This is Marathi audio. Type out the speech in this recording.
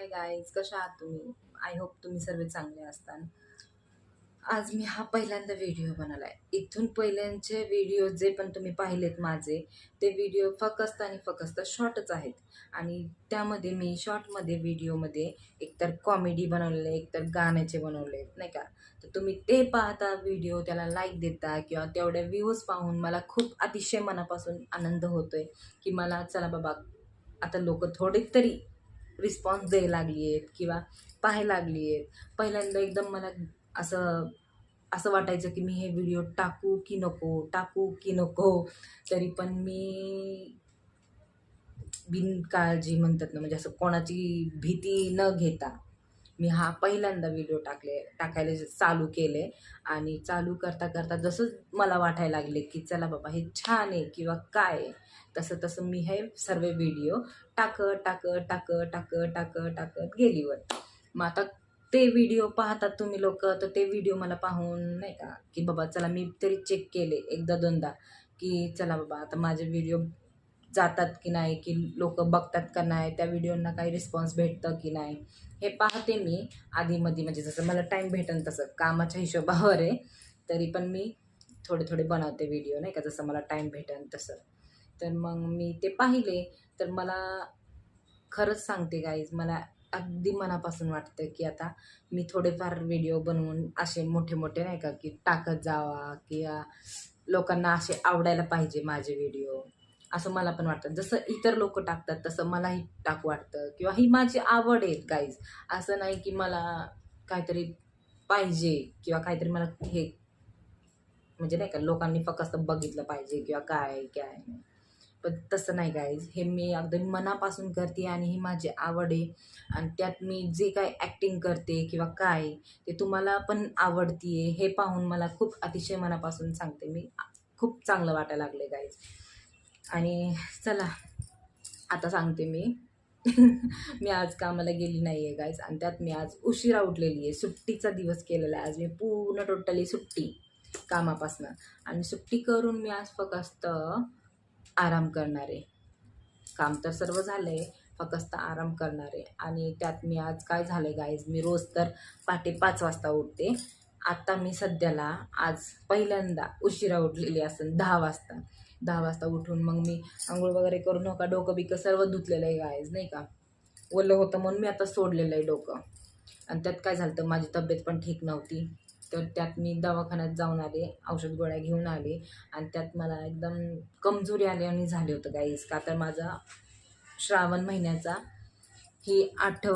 हाय गाईज कशा आहात तुम्ही? आय होप तुम्ही सर्व चांगले असताल आज मी हा पहिल्यांदा व्हिडिओ बनवला आहे इथून पहिल्यांचे व्हिडिओ जे पण तुम्ही पाहिलेत माझे ते व्हिडिओ फकस्त आणि फकस्त शॉर्टच आहेत. आणि त्यामध्ये मी शॉर्टमध्ये व्हिडिओमध्ये एकतर कॉमेडी बनवलेले एकतर गाण्याचे बनवले नाही का? तर तुम्ही ते पाहता व्हिडिओ त्याला लाईक देता किंवा तेवढ्या व्ह्यूज पाहून मला खूप अतिशय मनापासून आनंद होतोय की मला चला बाबा आता लोक थोडे तरी रिस्पॉन्स द्यायला लागली आहेत किंवा पाहायला लागली आहेत पहिल्यांदा एकदम मला असं असं वाटायचं की मी हे व्हिडिओ टाकू की नको टाकू की नको. तरी पण मी बिनकाळजी म्हणतात ना म्हणजे असं कोणाची भीती न घेता मी हा पहिल्यांदा व्हिडिओ टाकले टाकायला चालू केले. आणि चालू करता करता जसं मला वाटायला लागले की चला बाबा हे छान आहे किंवा काय आहे तसं तसं मी हे सर्व व्हिडिओ टाकत टाकत टाकत टाकत टाकत टाकत गेलीवर. मग आता ते व्हिडिओ पाहतात तुम्ही लोक तर ते व्हिडिओ मला पाहून नाही का की बाबा चला मी तरी चेक केले एकदा दोनदा की चला बाबा आता माझे व्हिडिओ जातात की नाही की लोक बघतात का नाही त्या व्हिडिओंना काही रिस्पॉन्स भेटतं की नाही हे पाहते मी आधीमध्ये म्हणजे जसं मला टाईम भेटेल तसं. कामाच्या हिशोबावर आहे तरी पण मी थोडे थोडे बनवते व्हिडिओ नाही का? जसं मला टाईम भेटेल तसं. तर मग मी ते पाहिले. तर मला खरंच सांगते गाईज मला अगदी मनापासून वाटतं की आता मी थोडेफार व्हिडिओ बनवून असे मोठे मोठे नाही का की टाकत जावा किंवा लोकांना असे आवडायला पाहिजे माझे व्हिडिओ असं मला पण वाटतं. जसं इतर लोक टाकतात तसं मलाही टाकू वाटतं. किंवा ही माझी आवड आहे गाईज असं नाही की मला काहीतरी पाहिजे किंवा काहीतरी मला हे म्हणजे नाही का लोकांनी फक्त बघितलं पाहिजे किंवा काय काय नाही. पण तसं नाही गाईज हे मी अगदी मनापासून करते आणि ही माझी आवड आहे. आणि त्यात मी जे काय ॲक्टिंग करते किंवा काय ते तुम्हाला पण आवडतीये हे पाहून मला खूप अतिशय मनापासून सांगते. मी खूप चांगलं वाटायला लागले गाईज आणि चला आता सांगते मी. मी आज कामाला गेली नाही आहे गाईज आणि त्यात मी आज उशिरा उठलेली आहे. सुट्टीचा दिवस केलेला आहे. आज मी पूर्ण टोटली सुट्टी कामापासनं. आणि सुट्टी करून मी आज फक्त आराम करणार. आहे काम तर सर्व झालं आहे फक्त आराम करणार. आहे आणि त्यात मी आज काय झालं आहे गाईज मी रोज तर पहाटे पाच वाजता उठते. आत्ता मी सध्याला आज पहिल्यांदा उशिरा उठलेली असेल दहा वाजता. दहा वाजता उठून मग मी आंघोळ वगैरे करून नका डोकं बिकं सर्व धुतलेलं आहे गायज नाही का? ओलं होतं म्हणून मी आता सोडलेलं आहे डोकं. आणि त्यात काय झालं तर माझी तब्येत पण ठीक नव्हती. तर त्यात मी दवाखान्यात जाऊन आले औषध गोळ्या घेऊन आले आणि त्यात मला एकदम कमजोरी आली आणि झाले होतं गाईस का तर माझा श्रावण महिन्याचा ही आठव